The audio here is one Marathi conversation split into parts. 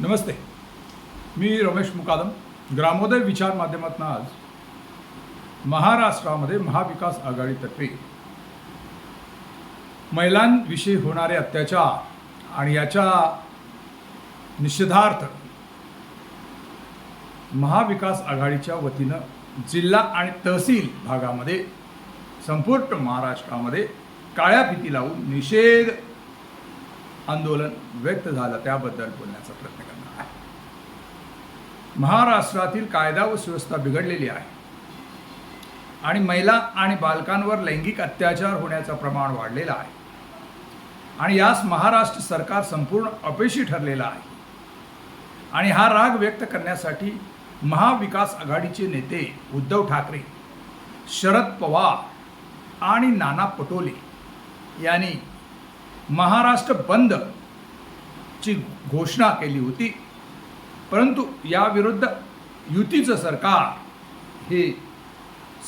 नमस्ते. मी रमेश मुकादम. ग्रामोदय विचार माध्यमातून आज महाराष्ट्रामध्ये महाविकास आघाडीतर्फे महिलांविषयी होणारे अत्याचार आणि याच्या निषेधार्थ महाविकास आघाडीच्या वतीनं जिल्हा आणि तहसील भागामध्ये संपूर्ण महाराष्ट्रामध्ये काळ्या फिती लावून निषेध आंदोलन व्यक्त झालं त्याबद्दल बोलण्याचा प्रयत्न करणार आहे. महाराष्ट्रातील कायदा व सुव्यवस्था बिघडलेली आहे. आणि महिला आणि बालकांवर लैंगिक अत्याचार होण्याचं प्रमाण वाढलेलं आहे. आणि यास महाराष्ट्र सरकार संपूर्ण अपयशी ठरलेलं आहे. आणि हा राग व्यक्त करण्यासाठी महाविकास आघाडीचे नेते उद्धव ठाकरे शरद पवार आणि नाना पटोले यांनी महाराष्ट्र बंद ची घोषणा केली होती. परंतु याविरुद्ध युतीचं सरकार हे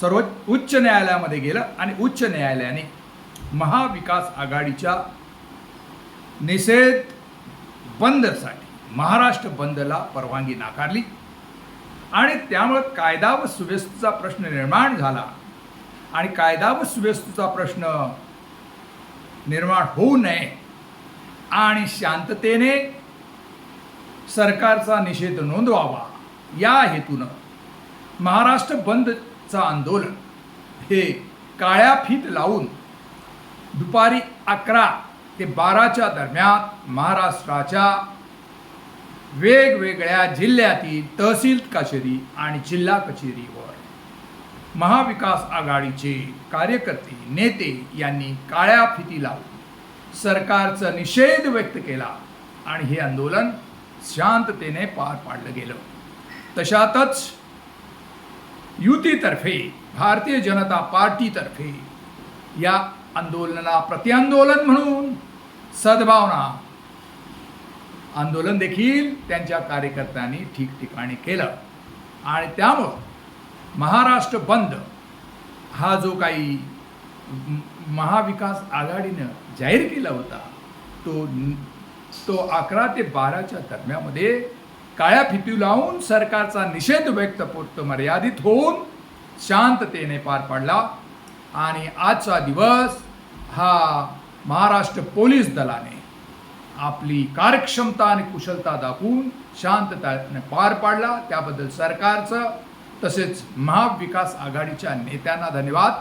सर्व उच्च न्यायालयामध्ये गेलं आणि उच्च न्यायालयाने महाविकास आघाडीच्या निषेध बंदसाठी महाराष्ट्र बंदला परवानगी नाकारली. आणि त्यामुळं कायदा व सुव्यवस्थेचा प्रश्न निर्माण झाला. आणि कायदा व सुव्यवस्थेचा प्रश्न निर्माण होऊ नये. आणि शांततेने सरकारचा निषेध नोंदवावा. या हेतूनं महाराष्ट्र बंदचं आंदोलन हे काळ्या फीत लावून दुपारी अकरा ते बाराच्या दरम्यान महाराष्ट्राच्या वेगवेगळ्या जिल्ह्यातील तहसील कचेरी आणि जिल्हा कचेरीवर महाविकास आघाडीचे कार्यकर्ते नेते यांनी काळ्या फिती लावून सरकारचा निषेध व्यक्त केला आणि हे आंदोलन शांततेने पार पाडलं गेलं. तशातच युतीतर्फे भारतीय जनता पार्टीतर्फे या आंदोलनाला प्रतिआंदोलन म्हणून सद्भावना आंदोलन देखील त्यांच्या कार्यकर्त्यांनी ठिकठिकाणी केलं. आणि त्यामुळं महाराष्ट्र बंद. हा जो काही महाविकास आघाडीनं जाहीर केला होता तो तो अकरा ते बाराच्या दरम्यामध्ये काळ्या फिती लावून सरकारचा निषेध व्यक्त पुरत मर्यादित होऊन शांततेने पार पडला. आणि आजचा दिवस हा महाराष्ट्र पोलीस दलाने आपली कार्यक्षमता आणि कुशलता दाखवून शांततेने पार पाडला. त्याबद्दल सरकारचं तसेच महाविकास आघाडीच्या नेत्यांना धन्यवाद.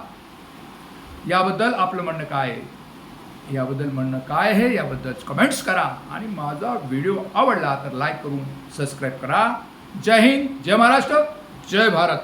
याबद्दल आपलं म्हणणं काय आहे? याबद्दल म्हणणं काय आहे? याबद्दल कमेंट्स करा. आणि माझा व्हिडिओ आवडला तर लाईक करून सबस्क्राईब करा. जय हिंद जय महाराष्ट्र जय भारत.